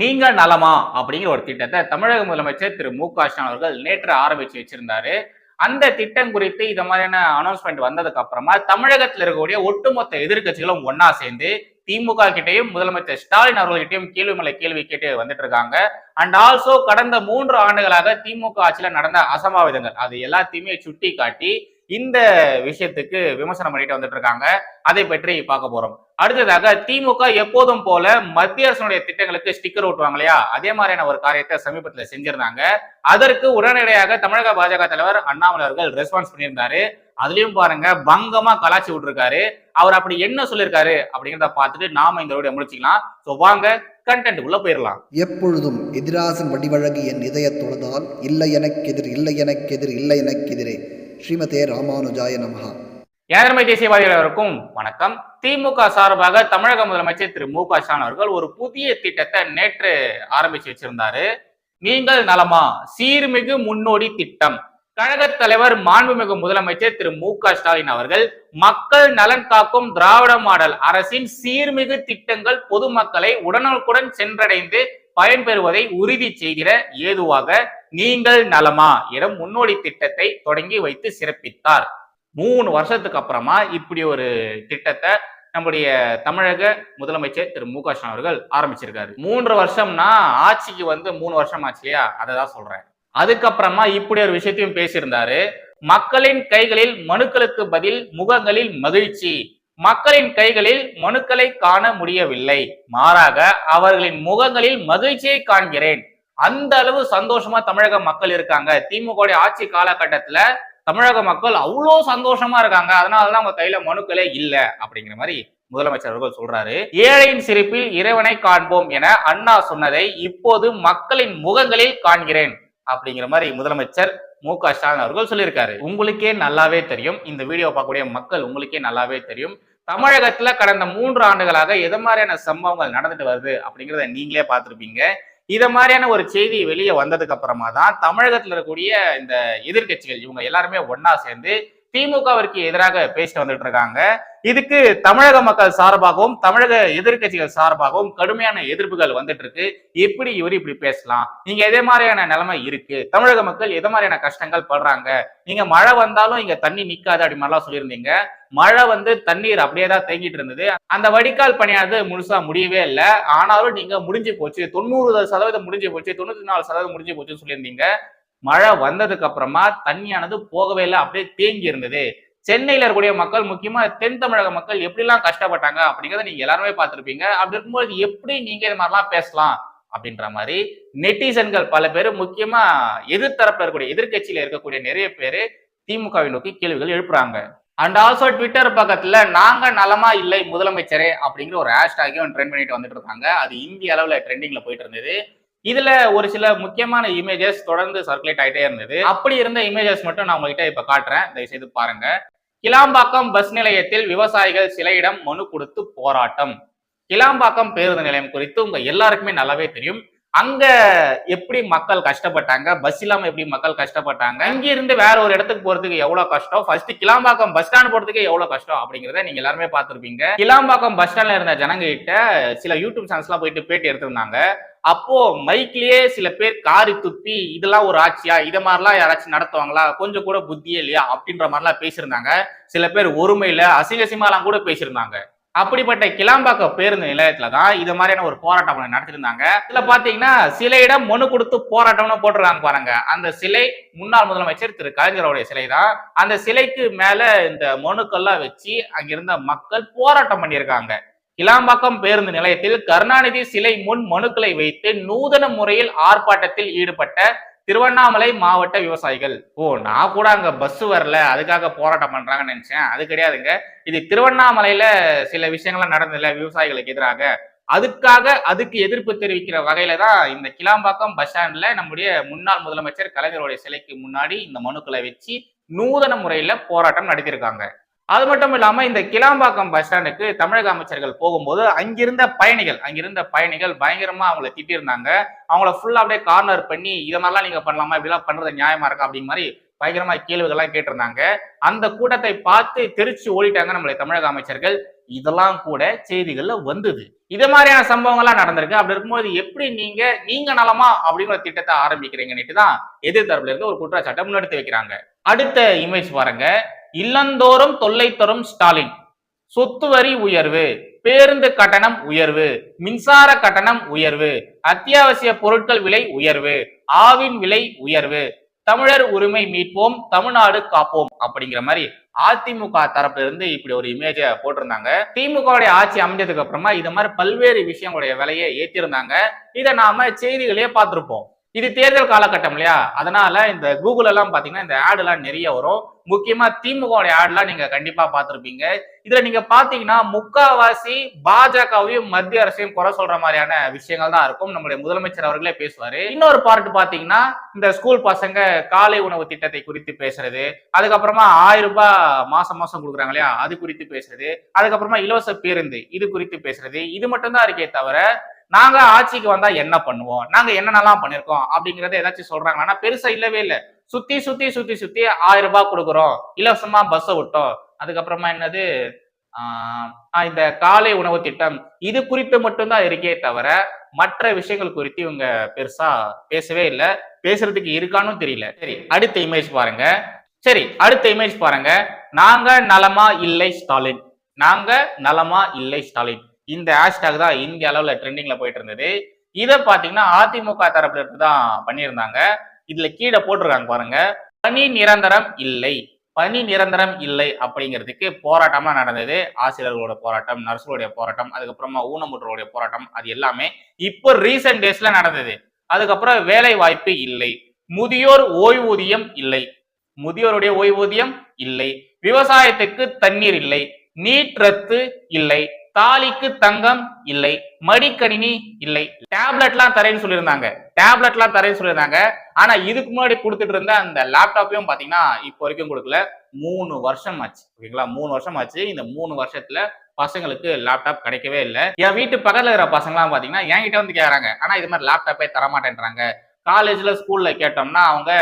நீங்கள் நலமா அப்படிங்கிற ஒரு திட்டத்தை தமிழக முதலமைச்சர் திரு மு க ஸ்டாலின் அவர்கள் நேற்று ஆரம்பிச்சு வச்சிருந்தாரு. அந்த திட்டம் குறித்து இந்த மாதிரியான அனௌன்ஸ்மெண்ட் வந்ததுக்கு அப்புறமா தமிழகத்தில் இருக்கக்கூடிய ஒட்டுமொத்த எதிர்க்கட்சிகளும் ஒன்னா சேர்ந்து திமுக கிட்டையும் முதலமைச்சர் ஸ்டாலின் அவர்கள்கிட்டயும் கேள்வி மேல கேள்வி கேட்டு வந்துட்டு இருக்காங்க. அண்ட் ஆல்சோ கடந்த மூன்று ஆண்டுகளாக திமுக ஆட்சியில நடந்த அசம்பாவிதங்கள் அது எல்லாத்தையுமே சுட்டி காட்டி இந்த விஷயத்துக்கு விமர்சனம் பண்ணிட்டு வந்துட்டு இருக்காங்க அதை பற்றி பார்க்க போறோம். அடுத்ததாக திமுக எப்போதும் போல மத்திய அரசனுடைய திட்டங்களுக்கு ஸ்டிக்கர் ஓட்டுவாங்க இல்லையா? அதே மாதிரியான ஒரு காரியத்தை சமீபத்தில் செஞ்சிருந்தாங்க. அதற்கு உடனடியாக தமிழக பாஜக தலைவர் அண்ணாமலை அவர்கள் ரெஸ்பான்ஸ் பண்ணியிருந்தாரு. அதுலயும் பாருங்க பங்கமா கலாச்சி விட்டுருக்காரு. அவர் அப்படி என்ன சொல்லியிருக்காரு அப்படிங்கிறத பார்த்துட்டு நாம இந்த வீடியோ முடிச்சுக்கலாம். ஸோ வாங்க கண்டென்ட் உள்ள போயிடலாம். எப்பொழுதும் எதிராசன் வடிவழகு என் இதய தொழுதால் இல்லை எனக்கெதிர் இல்லை எனக்கு எதிர் இல்லை எனக்கு எதிரே. ஸ்ரீமதே ராமானுஜாய நமஹா. ஏதர்மை தேசியவாதிகள் அவருக்கும் வணக்கம். திமுக சார்பாக தமிழக முதலமைச்சர் திரு மு க ஸ்டாலின் அவர்கள் ஒரு புதிய திட்டத்தை நேற்று ஆரம்பிச்சு வச்சிருந்தாரு. நீங்கள் நலமா? சீர்மிகு முன்னோடி திட்டம். கழக தலைவர் மாண்புமிகு முதலமைச்சர் திரு மு க ஸ்டாலின் அவர்கள் மக்கள் நலன் காக்கும் திராவிட மாடல் அரசின் சீர்மிகு திட்டங்கள் பொதுமக்களை உடனுக்குடன் சென்றடைந்து பயன்பெறுவதை உறுதி செய்திட ஏதுவாக நீங்கள் நலமா என முன்னோடி திட்டத்தை தொடங்கி வைத்து சிறப்பித்தார். மூணு வருஷத்துக்கு அப்புறமா இப்படி ஒரு திட்டத்தை நம்முடைய தமிழக முதலமைச்சர் திரு மு க அவர்கள் ஆரம்பிச்சிருக்காரு. மூன்று வருஷம்னா ஆட்சிக்கு வந்து மூணு வருஷம் ஆச்சு இல்லையா? அதை தான் சொல்றேன். அதுக்கப்புறமா இப்படி ஒரு விஷயத்தையும் பேசியிருந்தாரு. மக்களின் கைகளில் மனுக்களுக்கு பதில் முகங்களில் மகிழ்ச்சி. மக்களின் கைகளில் மனுக்களை காண முடியவில்லை. மாறாக அவர்களின் முகங்களில் மகிழ்ச்சியை காண்கிறேன். அந்த அளவு சந்தோஷமா தமிழக மக்கள் இருக்காங்க. திமுக ஆட்சி காலகட்டத்துல தமிழக மக்கள் அவ்வளோ சந்தோஷமா இருக்காங்க. அதனாலதான் அவங்க கையில மனுக்களே இல்ல அப்படிங்கிற மாதிரி முதலமைச்சர் அவர்கள் சொல்றாரு. ஏழையின் சிரிப்பில் இறைவனை காண்போம் என அண்ணா சொன்னதை இப்போது மக்களின் முகங்களில் காண்கிறேன். அப்படிங்கிற மாதிரி முதலமைச்சர் மு க ஸ்டாலின் அவர்கள் சொல்லியிருக்காரு. உங்களுக்கே நல்லாவே தெரியும். இந்த வீடியோ பார்க்கக்கூடிய மக்கள் உங்களுக்கே நல்லாவே தெரியும். தமிழகத்துல கடந்த மூன்று ஆண்டுகளாக எது மாதிரியான சம்பவங்கள் நடந்துட்டு வருது அப்படிங்கிறத நீங்களே பார்த்துருப்பீங்க. இத மாதிரியான ஒரு செய்தி வெளியே வந்ததுக்கு அப்புறமா தான் தமிழகத்துல இருக்கக்கூடிய இந்த எதிர்க்கட்சிகள் இவங்க எல்லாருமே ஒன்னா சேர்ந்து திமுகவிற்கு எதிராக பேசிட்டு வந்துட்டு இருக்காங்க. இதுக்கு தமிழக மக்கள் சார்பாகவும் தமிழக எதிர்க்கட்சிகள் சார்பாகவும் கடுமையான எதிர்ப்புகள் வந்துட்டு இருக்கு. எப்படி இவர் இப்படி பேசலாம்? நீங்க எதே மாதிரியான நிலைமை இருக்கு? தமிழக மக்கள் எது மாதிரியான கஷ்டங்கள் படுறாங்க? நீங்க மழை வந்தாலும் இங்க தண்ணி நிக்காது அப்படி மாதிரிலாம் சொல்லியிருந்தீங்க. மழை வந்து தண்ணீர் அப்படியே தான் தேங்கிட்டு இருந்தது. அந்த வடிகால் பணியானது முழுசா முடியவே இல்லை. ஆனாலும் நீங்க முடிஞ்சு போச்சு. தொண்ணூறு சதவீதம் முடிஞ்சு போச்சு. தொண்ணூத்தி நாலு சதவீதம் முடிஞ்சு போச்சுன்னு சொல்லியிருந்தீங்க. மழை வந்ததுக்கு அப்புறமா தண்ணியானது போகவே இல்லை அப்படியே தேங்கி இருந்தது. சென்னையில இருக்கக்கூடிய மக்கள் முக்கியமா தென் தமிழக மக்கள் எப்படிலாம் கஷ்டப்பட்டாங்க அப்படிங்கிறத நீங்க எல்லாருமே பார்த்துருப்பீங்க. அப்படி இருக்கும்போது எப்படி நீங்க இது மாதிரிலாம் பேசலாம் அப்படின்ற மாதிரி நெட்டிசன்கள் பல பேர் முக்கியமா எதிர்த்தரப்புல இருக்கக்கூடிய எதிர்கட்சியில இருக்கக்கூடிய நிறைய பேர் திமுகவை நோக்கி கேள்விகள் எழுப்புறாங்க. அண்ட் ஆல்சோ ட்விட்டர் பக்கத்துல நாங்க நலமா இல்லை முதலமைச்சரே அப்படிங்கிற ஒரு ஹேஷ்டாகையும் ட்ரெண்ட் பண்ணிட்டு வந்துட்டு இருக்காங்க. அது இந்திய அளவுல ட்ரெண்டிங்ல போயிட்டு இருந்தது. இதுல ஒரு சில முக்கியமான இமேஜஸ் தொடர்ந்து சர்க்குலேட் ஆகிட்டே இருந்தது. அப்படி இருந்த இமேஜஸ் மட்டும் நான் உங்ககிட்ட இப்ப காட்டுறேன். தயவுசெய்து பாருங்க. கிளாம்பாக்கம் பஸ் நிலையத்தில் விவசாயிகள் சிலையிடம் மனு கொடுத்து போராட்டம். கிளாம்பாக்கம் பேருந்து நிலையம் குறித்து உங்க எல்லாருக்குமே நல்லாவே தெரியும். அங்க எப்படி மக்கள் கஷ்டப்பட்டாங்க? பஸ் இல்லாம எப்படி மக்கள் கஷ்டப்பட்டாங்க? அங்க இருந்து வேற ஒரு இடத்துக்கு போறதுக்கு எவ்வளவு கஷ்டம்? ஃபர்ஸ்ட் கிளாம்பாக்கம் பஸ் ஸ்டாண்ட் போறதுக்கு எவ்வளவு கஷ்டம்? அப்படிங்கறத நீங்க எல்லாருமே பார்த்திருப்பீங்க. கிளாம்பாக்கம் பஸ் ஸ்டாண்ட்ல இருந்த ஜனங்க கிட்ட சில யூடியூப் சேனல்ஸ் எல்லாம் போயிட்டு பேட்டி எடுத்திருந்தாங்க. அப்போ மைக்லயே சில பேர் காரி துப்பி இதெல்லாம் ஒரு ஆட்சியா? இதை மாதிரிலாம் யாராச்சும் நடத்துவாங்களா? கொஞ்சம் கூட புத்தியே இல்லையா? அப்படின்ற மாதிரிலாம் பேசியிருந்தாங்க. சில பேர் ஒருமையில அசிங்கசிமாலாம் கூட பேசியிருந்தாங்க. அப்படிப்பட்ட கிளாம்பாக்கம் பேருந்து நிலையத்துல தான் இது மாதிரியான ஒரு போராட்டம் நடத்திருந்தாங்க இதுல பாத்தீங்கன்னா சிலையிடம் மனு கொடுத்து போராட்டம்னு போட்டுருக்காங்க பாருங்க. அந்த சிலை முன்னாள் முதலமைச்சர் திரு. கலைஞருடைய சிலை தான். அந்த சிலைக்கு மேல இந்த மனுக்கள்லாம் வச்சு அங்கிருந்த மக்கள் போராட்டம் பண்ணியிருக்காங்க. கிளாம்பாக்கம் பேருந்து நிலையத்தில் கருணாநிதி சிலை முன் மனுக்களை வைத்து நூதன முறையில் ஆர்ப்பாட்டத்தில் ஈடுபட்ட திருவண்ணாமலை மாவட்ட விவசாயிகள். ஓ நான் கூட அங்க பஸ் வரல அதுக்காக போராட்டம் பண்றாங்கன்னு நினைச்சேன். அது கிடையாதுங்க. இது திருவண்ணாமலையில சில விஷயங்கள்லாம் நடந்ததில்ல விவசாயிகளுக்கு எதிராக. அதுக்காக அதுக்கு எதிர்ப்பு தெரிவிக்கிற வகையில தான் இந்த கிளாம்பாக்கம் பஸ் ஸ்டாண்ட்ல நம்முடைய முன்னாள் முதலமைச்சர் கலைஞருடைய சிலைக்கு முன்னாடி இந்த மனுக்களை வச்சு நூதன முறையில போராட்டம் நடத்தியிருக்காங்க. அது மட்டும் இல்லாம இந்த கிளாம்பாக்கம் பஸ் ஸ்டாண்டுக்கு தமிழக அமைச்சர்கள் போகும்போது அங்கிருந்த பயணிகள் அங்கிருந்த பயணிகள் பயங்கரமா அவங்கள திட்டியிருந்தாங்க. அவங்கள ஃபுல்லா அப்படியே கார்னர் பண்ணி இதை மாதிரிலாம் நீங்க பண்ணலாமா? இப்படிலாம் பண்றது நியாயமா இருக்கா? அப்படிங்கிற மாதிரி பயங்கரமா கேள்விகள்லாம் கேட்டிருந்தாங்க. அந்த கூட்டத்தை பார்த்து தெரிச்சு ஓடிட்டாங்க நம்மளுடைய தமிழக அமைச்சர்கள். இதெல்லாம் கூட செய்திகள்ல வந்தது. இது மாதிரியான சம்பவங்கள்லாம் நடந்திருக்கு. அப்படி இருக்கும்போது எப்படி நீங்க நீங்க நலமா? அப்படிங்கிற திட்டத்தை ஆரம்பிக்கிறீங்கன்னுட்டு தான் எதிர்த்தரப்புல இருந்து ஒரு குற்றச்சாட்டை முன்னெடுத்து வைக்கிறாங்க. அடுத்த இமேஜ் பாருங்க. இல்லந்தோறும் தொல்லை தரும் ஸ்டாலின். சொத்து வரி உயர்வு பேருந்து கட்டணம் உயர்வு மின்சார கட்டணம் உயர்வு அத்தியாவசிய பொருட்கள் விலை உயர்வு ஆவின் விலை உயர்வு தமிழர் உரிமை மீட்போம் தமிழ்நாடு காப்போம் அப்படிங்கிற மாதிரி அதிமுக தரப்புல இருந்து இப்படி ஒரு இமேஜ போட்டிருந்தாங்க. திமுகவுடைய ஆட்சி அமைஞ்சதுக்கு அப்புறமா இது மாதிரி பல்வேறு விஷயங்களுடைய விலையை ஏத்திருந்தாங்க. இதை நாம செய்திகளே பார்த்திருப்போம். இது தேர்தல் காலகட்டம் இல்லையா? அதனால இந்த கூகுள் எல்லாம் பாத்தீங்கன்னா இந்த ஆட் எல்லாம் நிறைய வரும். முக்கியமா திமுக ஆடுலாம் நீங்க கண்டிப்பா பார்த்திருப்பீங்க. இதுல நீங்க பாத்தீங்கன்னா முக்காவாசி பாஜகவையும் மத்திய அரசையும் குறை சொல்ற மாதிரியான விஷயங்கள் தான் இருக்கும். நம்முடைய முதலமைச்சர் அவர்களே பேசுவாரு. இன்னொரு பார்ட் பாத்தீங்கன்னா இந்த ஸ்கூல் பசங்க காலை உணவு திட்டத்தை குறித்து பேசுறது. அதுக்கப்புறமா ஆயிரம் ரூபாய் மாசம் மாசம் கொடுக்குறாங்க இல்லையா? அது குறித்து பேசுறது. அதுக்கப்புறமா இலவச பேருந்து இது குறித்து பேசுறது. இது மட்டும் தான் இருக்கே தவிர நாங்க ஆட்சிக்கு வந்தா என்ன பண்ணுவோம்? நாங்க என்னென்னலாம் பண்ணிருக்கோம்? அப்படிங்கறத ஏதாச்சும் சொல்றாங்க ஆனா பெருசா இல்லவே இல்லை. சுத்தி சுத்தி சுத்தி சுத்தி ஆயிரம் ரூபாய் கொடுக்குறோம். இலவசமா பஸ்ஸை விட்டோம். அதுக்கப்புறமா என்னது? ஆஹ் இந்த காலை உணவு திட்டம். இது குறித்து மட்டும்தான் இருக்கே தவிர மற்ற விஷயங்கள் குறித்து இவங்க பெருசா பேசவே இல்லை. பேசுறதுக்கு இருக்கானும் தெரியல. சரி அடுத்த இமேஜ் பாருங்க. சரி அடுத்த இமேஜ் பாருங்க. நாங்க நலமா இல்லை ஸ்டாலின். நாங்க நலமா இல்லை ஸ்டாலின். இந்த ஹேஷ்டாக் தான் இந்திய அளவில் ட்ரெண்டிங்ல போயிட்டு இருந்தது இதை பார்த்தீங்கன்னா அதிமுக தரப்புல இருந்து தான் பண்ணியிருந்தாங்க. இதுல கீழே போட்டிருக்காங்க பாருங்க. பணி நிரந்தரம் இல்லை. பணி நிரந்தரம் இல்லை அப்படிங்கிறதுக்கு போராட்டமா நடந்தது. ஆசிரியர்களோட போராட்டம் நர்ஸுடைய போராட்டம் அதுக்கப்புறமா ஊனமுற்றோருடைய போராட்டம் அது எல்லாமே இப்போ ரீசெண்ட் டேஸ்ல நடந்தது. அதுக்கப்புறம் வேலை வாய்ப்பு இல்லை. முதியோர் ஓய்வூதியம் இல்லை. முதியோருடைய ஓய்வூதியம் இல்லை. விவசாயத்துக்கு தண்ணீர் இல்லை. நீட் ரத்து இல்லை. தாலிக்கு தங்கம் இல்லை மடிக்கணினி இல்லை. டேப்லெட்லாம் தரேன்னு சொல்லியிருந்தாங்க. டேப்லெட்லாம் தரேன்னு சொல்லியிருந்தாங்க. ஆனா இதுக்கு முன்னாடி கொடுத்துட்டு இருந்த அந்த லேப்டாப்பையும் பாத்தீங்கன்னா இப்போ வரைக்கும் கொடுக்கல. மூணு வருஷம் ஆச்சு. ஓகேங்களா? மூணு வருஷம் ஆச்சு. இந்த மூணு வருஷத்துல பசங்களுக்கு லேப்டாப் கிடைக்கவே இல்லை. என் வீட்டு பக்கத்துல இருக்கிற பசங்களாம் பாத்தீங்கன்னா என்கிட்ட வந்து கேக்குறாங்க. ஆனா இது மாதிரி லேப்டாப்பே தரமாட்டேன்றாங்க. காலேஜ்ல ஸ்கூல்ல கேட்டோம்னா அவங்க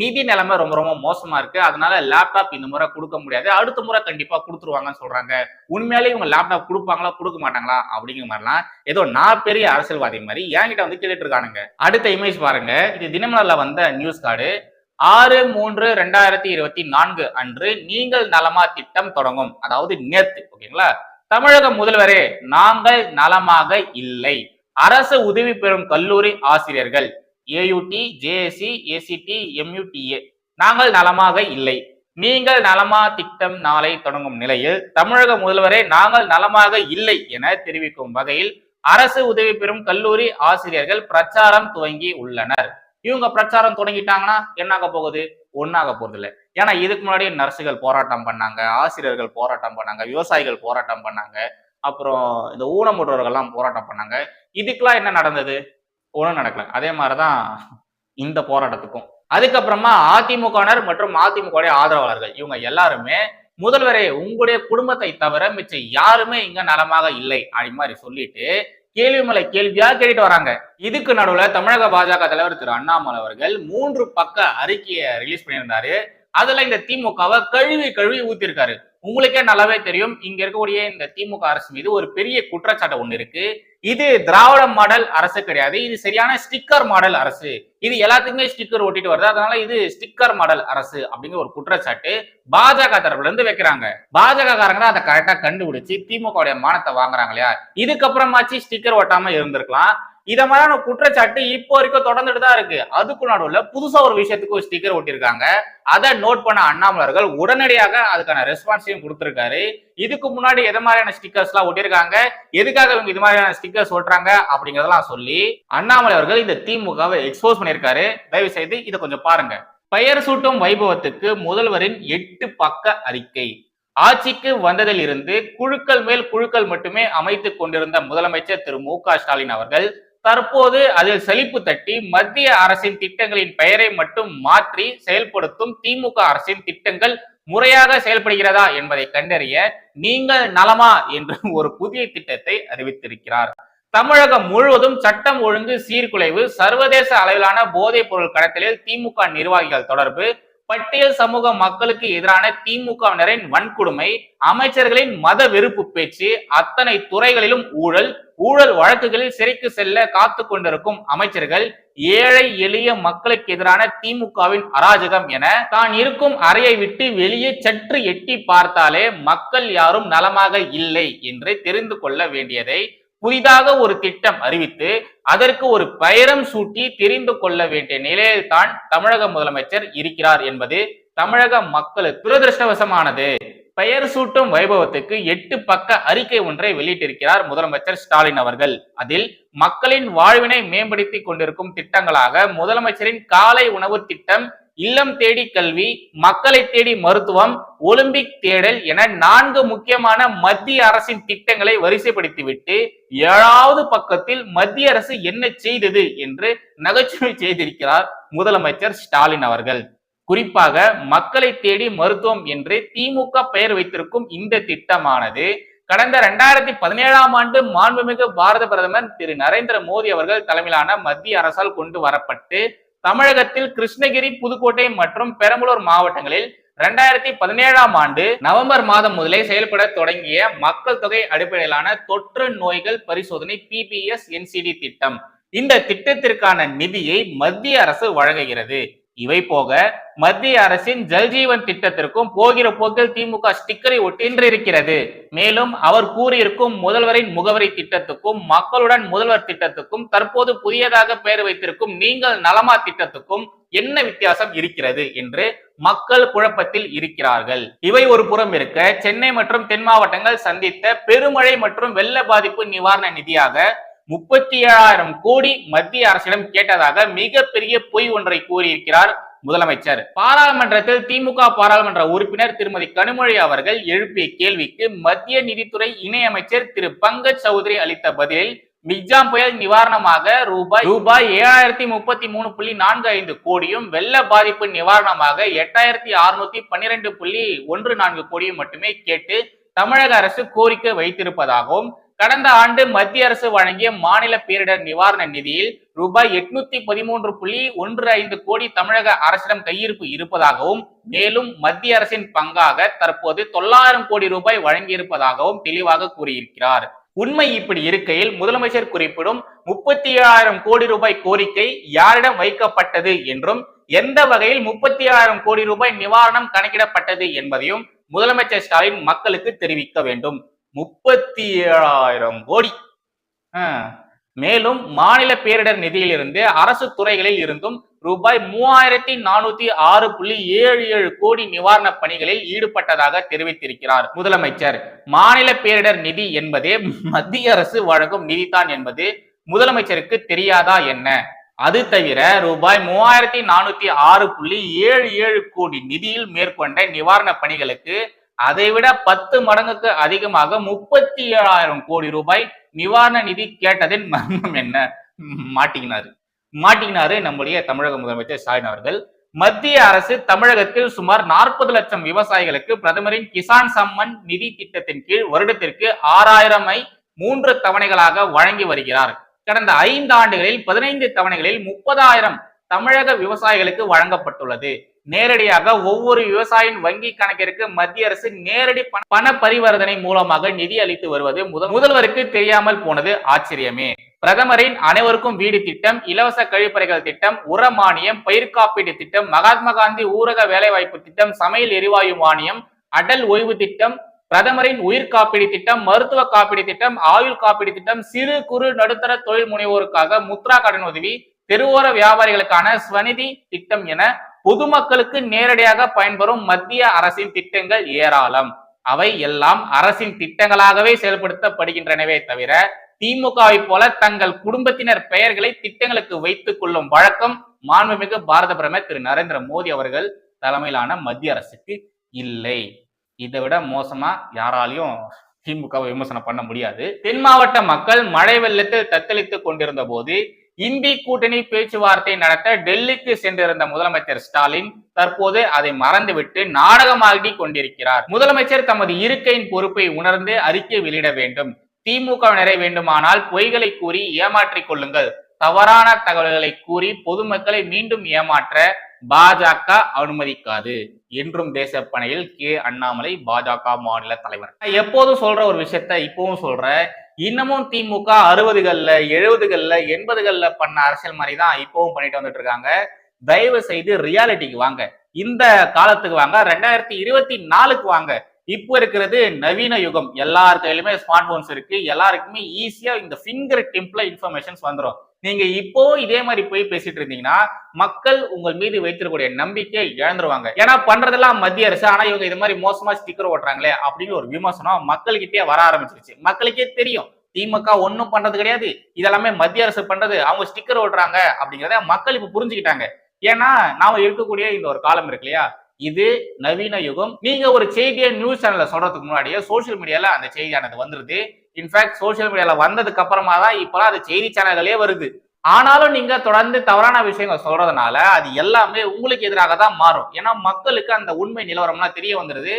நிதி நிலைமை ரொம்ப ரொம்ப மோசமா இருக்கு. அதனால லேப்டாப் இந்த முறை கொடுக்க முடியாது. அடுத்த முறை கண்டிப்பா கொடுத்துருவாங்கன்னு சொல்றாங்க. உண்மையாலே இவங்க லேப்டாப் கொடுப்பாங்களா கொடுக்க மாட்டாங்களா அப்படிங்கிற மாதிரிலாம் ஏதோ நான் பெரிய அரசியல்வாதி மாதிரி என்கிட்ட வந்து கேட்டுட்டு இருக்கானுங்க. அடுத்த இமேஜ் பாருங்க. இது தினமலர்ல வந்த நியூஸ் கார்டு ஆறு மூன்று ரெண்டாயிரத்தி இருபத்தி நான்கு அன்று நீங்கள் நலமா திட்டம் தொடங்கும். அதாவது நேத்து ஓகேங்களா? தமிழக முதல்வரே நாங்கள் நலமாக இல்லை. அரசு உதவி பெறும் கல்லூரி ஆசிரியர்கள். ஏயுடி ஜேஎஸ்சி ஏசிடி எம்யூடிஏ நாங்கள் நலமாக இல்லை. நீங்கள் நலமா திட்டம் நாளை தொடங்கும் நிலையில் தமிழக முதல்வரே நாங்கள் நலமாக இல்லை என தெரிவிக்கும் வகையில் அரசு உதவி பெறும் கல்லூரி ஆசிரியர்கள் பிரச்சாரம் துவங்கி உள்ளனர். இவங்க பிரச்சாரம் தொடங்கிட்டாங்கன்னா என்னாக போகுது? ஒன்னாக போறது இல்லை ஏன்னா இதுக்கு முன்னாடி நர்சுகள் போராட்டம் பண்ணாங்க ஆசிரியர்கள் போராட்டம் பண்ணாங்க விவசாயிகள் போராட்டம் பண்ணாங்க அப்புறம் இந்த ஊனமுற்றோர்கள்லாம் போராட்டம் பண்ணாங்க. இதுக்கெல்லாம் என்ன நடந்தது? ஒன்றும் நடக்கல. அதே மாதிரிதான் இந்த போராட்டத்துக்கும். அதுக்கப்புறமா அதிமுகவினர் மற்றும் அதிமுக ஆதரவாளர்கள் இவங்க எல்லாருமே முதல்வரே உங்களுடைய குடும்பத்தை தவிர மிச்சம் யாருமே இங்க நலமாக இல்லை அப்படி மாதிரி சொல்லிட்டு கேள்வி மேல கேள்வியா கேட்டுட்டு வராங்க. இதுக்கு நடுவுல தமிழக பாஜக தலைவர் திரு அண்ணாமலை அவர்கள் மூன்று பக்க அறிக்கையை ரிலீஸ் பண்ணியிருந்தாரு. அதுல இந்த திமுகவை கழுவி கழுவி ஊத்திருக்காரு. உங்களுக்கே நல்லாவே தெரியும் இங்க இருக்கக்கூடிய இந்த திமுக அரசு மீது ஒரு பெரிய குற்றச்சாட்டு ஒண்ணு இருக்கு. இது திராவிட மாடல் அரசு கிடையாது. இது சரியான ஸ்டிக்கர் மாடல் அரசு. இது எல்லாத்துக்குமே ஸ்டிக்கர் ஒட்டிட்டு வருது. அதனால இது ஸ்டிக்கர் மாடல் அரசு அப்படிங்கிற ஒரு குற்றச்சாட்டு பாஜக தரப்புல இருந்து வைக்கிறாங்க. பாஜக காரங்க தான் அதை கரெக்டா கண்டுபிடிச்சு திமுக மானத்தை வாங்குறாங்க இல்லையா? இதுக்கப்புறமாச்சு ஸ்டிக்கர் ஒட்டாம இருந்திருக்கலாம். இத மாதிரியான குற்றச்சாட்டு இப்போ வரைக்கும் தொடர்ந்துட்டு தான் இருக்கு. அதுக்கு நடுவுல புதுசா ஒரு விஷயத்துக்கு ஒரு ஸ்டிக்கர் ஒட்டியிருக்காங்க. அதை நோட் பண்ண அண்ணாமலர்கள் உடனடியாக அதுக்கான ரெஸ்பான்ஸையும் கொடுத்திருக்காரு. இதுக்கு முன்னாடி எது மாதிரியான ஸ்டிக்கர்ஸ் எல்லாம் ஒட்டியிருக்காங்க? எதுக்காக இவங்க இது மாதிரியான ஸ்டிக்கர்ஸ் ஒட்டுறாங்க? அப்படிங்கறதெல்லாம் சொல்லி அண்ணாமலை அவர்கள் இந்த திமுகவை எக்ஸ்போஸ் பண்ணியிருக்காரு. தயவு செய்து இதை கொஞ்சம் பாருங்க. பெயர் சூட்டும் வைபவத்துக்கு முதல்வரின் எட்டு பக்க அறிக்கை. ஆட்சிக்கு வந்ததில் இருந்து குழுக்கள் மேல் குழுக்கள் மட்டுமே அமைத்துக் கொண்டிருந்த முதலமைச்சர் திரு மு க ஸ்டாலின் அவர்கள் தற்போது அதில் செழிப்பு தட்டி மத்திய அரசின் திட்டங்களின் பெயரை மட்டும் மாற்றி செயல்படுத்தும் திமுக அரசின் திட்டங்கள் முறையாக செயல்படுகிறதா என்பதை கண்டறிய நீங்கள் நலமா என்று ஒரு புதிய திட்டத்தை அறிவித்திருக்கிறார். தமிழகம் முழுவதும் சட்டம் ஒழுங்கு சீர்குலைவு சர்வதேச அளவிலான போதைப் பொருள் கடத்தலில் திமுக நிர்வாகிகள் தொடர்பு பட்டியல் சமூக மக்களுக்கு எதிரான திமுகவினரின் வன்கொடுமை அமைச்சர்களின் மத வெறுப்பு பேச்சு அத்தனை துறைகளிலும் ஊழல் ஊழல் வழக்குகளில் சிறைக்கு செல்ல காத்து கொண்டிருக்கும் அமைச்சர்கள் ஏழை எளிய மக்களுக்கு எதிரான திமுகவின் அராஜகம் என தான் இருக்கும் அறையை விட்டு வெளியே சற்று எட்டி பார்த்தாலே மக்கள் யாரும் நலமாக இல்லை என்று தெரிந்து கொள்ள வேண்டியதை புதிதாக ஒரு திட்டம் அறிவித்து அதற்கு ஒரு பெயரம் சூட்டி தெரிந்து கொள்ள வேண்டிய நிலையில்தான் தமிழக முதலமைச்சர் இருக்கிறார் என்பது தமிழக மக்களுக்கு துரதிருஷ்டவசமானது. பெயர் சூட்டும் வைபவத்துக்கு எட்டு பக்க அறிக்கை ஒன்றை வெளியிட்டிருக்கிறார் முதலமைச்சர் ஸ்டாலின் அவர்கள். அதில் மக்களின் வாழ்வினை மேம்படுத்தி கொண்டிருக்கும் திட்டங்களாக முதலமைச்சரின் காலை உணவு திட்டம் இல்லம் தேடி கல்வி மக்களை தேடி மருத்துவம் ஒலிம்பிக் தேடல் என நான்கு முக்கியமான மத்திய அரசின் திட்டங்களை வரிசைப்படுத்திவிட்டு ஏழாவது பக்கத்தில் மத்திய அரசு என்ன செய்தது என்று நகைச்சுவை செய்திருக்கிறார் முதலமைச்சர் ஸ்டாலின் அவர்கள். குறிப்பாக மக்களை தேடி மருத்துவம் என்று திமுக பெயர் வைத்திருக்கும் இந்த திட்டமானது கடந்த இரண்டாயிரத்தி பதினேழாம் ஆண்டு மாண்புமிகு பாரத பிரதமர் திரு நரேந்திர மோடி அவர்கள் தலைமையிலான மத்திய அரசால் கொண்டு வரப்பட்டு தமிழகத்தில் கிருஷ்ணகிரி புதுக்கோட்டை மற்றும் பெரம்பலூர் மாவட்டங்களில் இரண்டாயிரத்தி பதினேழாம் ஆண்டு நவம்பர் மாதம் முதலே செயல்பட தொடங்கிய மக்கள் தொகை அடிப்படையிலான தொற்று நோய்கள் பரிசோதனை பிபிஎஸ் என்சிடி திட்டம். இந்த திட்டத்திற்கான நிதியை மத்திய அரசு வழங்குகிறது. இவை போக மத்திய அரசின் ஜல்ஜீவன் திட்டத்திற்கும் போகிற போக்கில் திமுக ஸ்டிக்கரை ஒட்டின்றிருக்கிறது. மேலும் அவர் கூறியிருக்கும் முதல்வரின் முகவரி திட்டத்துக்கும் மக்களுடன் முதல்வர் திட்டத்துக்கும் தற்போது புதியதாக பெயர் வைத்திருக்கும் நீங்கள் நலமா திட்டத்துக்கும் என்ன வித்தியாசம் இருக்கிறது என்று மக்கள் குழப்பத்தில் இருக்கிறார்கள். இவை ஒரு புறம் இருக்க சென்னை மற்றும் தென் மாவட்டங்கள் சந்தித்த பெருமழை மற்றும் வெள்ள பாதிப்பு நிவாரண நிதியாக முப்பத்தி ஏழாயிரம் கோடி மத்திய அரசிடம் கேட்டதாக மிகப்பெரிய பொய் ஒன்றை கூறியிருக்கிறார் முதலமைச்சர். பாராளுமன்றத்தில் திமுக பாராளுமன்ற உறுப்பினர் திருமதி கனிமொழி அவர்கள் எழுப்பிய கேள்விக்கு மத்திய நிதித்துறை இணையமைச்சர் திரு பங்கஜ் சௌத்ரி அளித்த பதிலில் மிக்ஜாம் புயல் நிவாரணமாக ரூபாய் ரூபாய் ஏழாயிரத்தி முப்பத்தி மூணு புள்ளி நான்கு ஐந்து கோடியும் வெள்ள பாதிப்பு நிவாரணமாக எட்டாயிரத்தி அறுநூத்தி பன்னிரெண்டு புள்ளி ஒன்று நான்கு கோடியும் மட்டுமே கேட்டு தமிழக அரசு கோரிக்கை வைத்திருப்பதாகவும் கடந்த ஆண்டு மத்திய அரசு வழங்கிய மாநில பேரிடர் நிவாரண நிதியில் ரூபாய் எட்நூத்தி பதிமூன்று புள்ளி ஒன்று ஐந்து கோடி தமிழக அரசிடம் கையிருப்பு இருப்பதாகவும் மேலும் மத்திய அரசின் பங்காக தற்போது தொள்ளாயிரம் கோடி ரூபாய் வழங்கியிருப்பதாகவும் தெளிவாக கூறியிருக்கிறார். உண்மை இப்படி இருக்கையில் முதலமைச்சர் குறிப்பிடும் முப்பத்தி ஏழாயிரம் கோடி ரூபாய் கோரிக்கை யாரிடம் வைக்கப்பட்டது என்றும் எந்த வகையில் முப்பத்தி ஏழாயிரம் கோடி ரூபாய் நிவாரணம் கணக்கிடப்பட்டது என்பதையும் முதலமைச்சர் ஸ்டாலின் மக்களுக்கு தெரிவிக்க வேண்டும். முப்பத்தி ஏழாயிரம் கோடி மேலும் மாநில பேரிடர் நிதியிலிருந்து அரசு துறைகளில் இருந்தும் ரூபாய் மூவாயிரத்தி நானூத்தி ஆறு புள்ளி ஏழு ஏழு கோடி நிவாரண பணிகளில் ஈடுபட்டதாக தெரிவித்திருக்கிறார் முதலமைச்சர். மாநில பேரிடர் நிதி என்பதே மத்திய அரசு வழங்கும் நிதிதான் என்பது முதலமைச்சருக்கு தெரியாதா என்ன? அது தவிர ரூபாய் மூவாயிரத்தி நானூத்தி ஆறு புள்ளி ஏழு ஏழு கோடி நிதியில் மேற்கொண்ட நிவாரண பணிகளுக்கு அதைவிட பத்து மடங்குக்கு அதிகமாக முப்பத்தி ஏழாயிரம் கோடி ரூபாய் நிவாரண நிதி கேட்டதின் மர்மம் என்ன? மாட்டிக்கினாரு. மாட்டிக்கினாரு நம்முடைய தமிழக முதலமைச்சர் ஸ்டாலின் அவர்கள். மத்திய அரசு தமிழகத்தில் சுமார் நாற்பது லட்சம் விவசாயிகளுக்கு பிரதமரின் கிசான் சம்மன் நிதி திட்டத்தின் கீழ் வருடத்திற்கு ஆறாயிரமை மூன்று தவணைகளாக வழங்கி வருகிறார். கடந்த ஐந்து ஆண்டுகளில் பதினைந்து தவணைகளில் முப்பதாயிரம் தமிழக விவசாயிகளுக்கு வழங்கப்பட்டுள்ளது. நேரடியாக ஒவ்வொரு விவசாயின் வங்கி கணக்கிற்கு மத்திய அரசு நேரடி பண- பண பரிவர்த்தனை மூலமாக நிதி அளித்து வருவது முதல் முதல்வருக்கு தெரியாமல் போனது ஆச்சரியமே. பிரதமரின் அனைவருக்கும் வீடு திட்டம் இலவச கழிப்பறைகள் திட்டம் உர மானியம் பயிர் காப்பீடு திட்டம் மகாத்மா காந்தி ஊரக வேலைவாய்ப்பு திட்டம் சமையல் எரிவாயு மானியம் அடல் ஓய்வு திட்டம் பிரதமரின் உயிர் காப்பீடு திட்டம் மருத்துவ காப்பீடு திட்டம் ஆயுள் காப்பீடு திட்டம் சிறு குறு நடுத்தர தொழில் முனைவோருக்காக முத்ரா கடன் உதவி தெருவோர வியாபாரிகளுக்கான ஸ்வநிதி திட்டம் என பொதுமக்களுக்கு நேரடியாக பயன்பெறும் மத்திய அரசின் திட்டங்கள் ஏராளம். அவை எல்லாம் அரசின் திட்டங்களாகவே செயல்படுத்தப்படுகின்றனவே தவிர திமுகவை போல தங்கள் குடும்பத்தினர் பெயர்களை திட்டங்களுக்கு வைத்துக் கொள்ளும் வழக்கம் மாண்புமிகு பாரத பிரதமர் திரு நரேந்திர மோடி அவர்கள் தலைமையிலான மத்திய அரசுக்கு இல்லை. இதை விட மோசமா யாராலையும் திமுகவை விமர்சனம் பண்ண முடியாது. தென் மாவட்ட மக்கள் மழை வெள்ளத்தில் தத்தளித்துக் கொண்டிருந்த போது இந்தி கூட்டணி பேச்சுவார்த்தை நடத்த டெல்லிக்கு சென்றிருந்த முதலமைச்சர் ஸ்டாலின் தற்போது அதை மறந்துவிட்டு நாடகமாகி கொண்டிருக்கிறார். முதலமைச்சர் தமது இருக்கையின் பொறுப்பை உணர்ந்து அறிக்கை வெளியிட வேண்டும். திமுகவினரை வேண்டுமானால் பொய்களை கூறி ஏமாற்றிக் கொள்ளுங்கள். தவறான தகவல்களை கூறி பொதுமக்களை மீண்டும் ஏமாற்ற பாஜக அனுமதிக்காது என்றும் தேசப்பனையில் கே. அண்ணாமலை பாஜக மாநில தலைவர். நான் எப்போதும் சொல்ற ஒரு விஷயத்த இப்பவும் சொல்றேன். இன்னமும் திமுக அறுபதுகள்ல எழுபதுகள்ல எண்பதுகள்ல பண்ண அரசியல் மாதிரி தான் இப்பவும் பண்ணிட்டு வந்துட்டு இருக்காங்க. தயவு செய்து ரியாலிட்டிக்கு வாங்க. இந்த காலத்துக்கு வாங்க. ரெண்டாயிரத்தி இருபத்தி நாலுக்கு வாங்க. இப்போ இருக்கிறது நவீன யுகம். எல்லார் கையிலுமே ஸ்மார்ட் போன்ஸ் இருக்கு. எல்லாருக்குமே ஈஸியா இந்த ஃபிங்கர் டிம்ப்ல இன்ஃபர்மேஷன்ஸ் வந்துடும் நீங்க இப்போ இதே மாதிரி போய் பேசிட்டு இருந்தீங்கன்னா மக்கள் உங்கள் மீது வைத்திருக்கக்கூடிய நம்பிக்கை இழந்துருவாங்க. ஏன்னா பண்றதெல்லாம் மத்திய அரசு. ஆனா இவங்க இது மாதிரி மோசமா ஸ்டிக்கர் ஓட்டுறாங்களே அப்படின்னு ஒரு விமர்சனம் மக்கள்கிட்டயே வர ஆரம்பிச்சிருச்சு. மக்களுக்கே தெரியும். திமுக ஒன்றும் பண்றது கிடையாது. இதெல்லாமே மத்திய அரசு பண்றது. அவங்க ஸ்டிக்கர் ஓட்டுறாங்க அப்படிங்கிறத மக்கள் இப்ப புரிஞ்சுக்கிட்டாங்க. ஏன்னா நாம இருக்கக்கூடிய இந்த ஒரு காலம் இருக்கு இல்லையா? இது நவீன யுகம். நீங்க ஒரு செய்தியை நியூஸ் சேனல்ல சொல்றதுக்கு முன்னாடியே சோஷியல் மீடியால அந்த செய்தியானது வந்துருது. இன்ஃபேக்ட் சோஷியல் மீடியால வந்ததுக்கு அப்புறமா தான் இப்பெல்லாம் அது செய்தி சேனல்களே வருது. ஆனாலும் நீங்க தொடர்ந்து தவறான விஷயங்கள் சொல்றதுனால அது எல்லாமே உங்களுக்கு எதிராக தான் மாறும். ஏன்னா மக்களுக்கு அந்த உண்மை நிலவரம்லாம் தெரிய வந்துருது.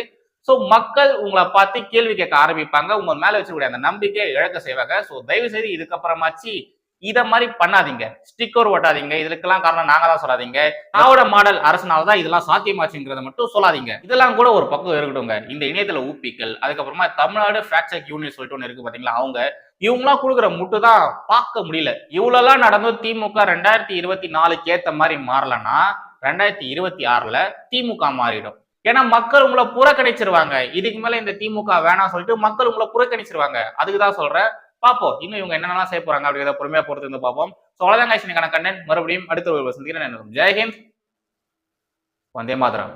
ஸோ மக்கள் உங்களை பார்த்து கேள்வி கேட்க ஆரம்பிப்பாங்க. உங்க மேல வச்சுக்கூடிய அந்த நம்பிக்கையை இழக்க செய்வாங்க. ஸோ தயவு செய்து இதுக்கப்புறமாச்சு இதை மாதிரி பண்ணாதீங்க. ஸ்டிக்கர் ஓட்டாதீங்க இதுக்கெல்லாம் காரணம் நாங்க தான் சொல்லாதீங்க. திராவிட மாடல் அரசனால தான் இதெல்லாம் சாத்தியமாச்சுங்கிறத மட்டும் சொல்லாதீங்க. இதெல்லாம் கூட ஒரு பக்கம் இருக்கட்டும்ங்க. இந்த இணையதள ஊப்பிக்கல் அதுக்கப்புறமா தமிழ்நாடு ஃபேக்ட் செக் யூனியன் சொல்லிட்டு ஒன்று இருக்கு பாத்தீங்களா? அவங்க இவங்களாம் கொடுக்குற முட்டு தான் பார்க்க முடியல. இவ்வளோலாம் நடந்தும் திமுக ரெண்டாயிரத்தி இருபத்தி நாலுக்கு ஏற்ற மாதிரி மாறலன்னா ரெண்டாயிரத்தி இருபத்தி ஆறுல திமுக மாறிடும். ஏன்னா மக்கள் உங்களை புறக்கணிச்சிருவாங்க. இதுக்கு மேல இந்த திமுக வேணாம் சொல்லிட்டு மக்கள் உங்களை புறக்கணிச்சிருவாங்க. அதுக்கு தான் சொல்றேன். பார்ப்போம் இன்னும் இவங்க என்னென்னலாம் செய்ய போறாங்க அப்படிங்கிறத பொறுமையா பொறுத்து வந்து பார்ப்போம் ஸோ அவ்வளோதான் காய்ச்சி கண்டென்ட் மறுபடியும் அடுத்த ஒரு சந்திக்கிறேன். ஜெயஹிந்த் வந்தே மாதரம்.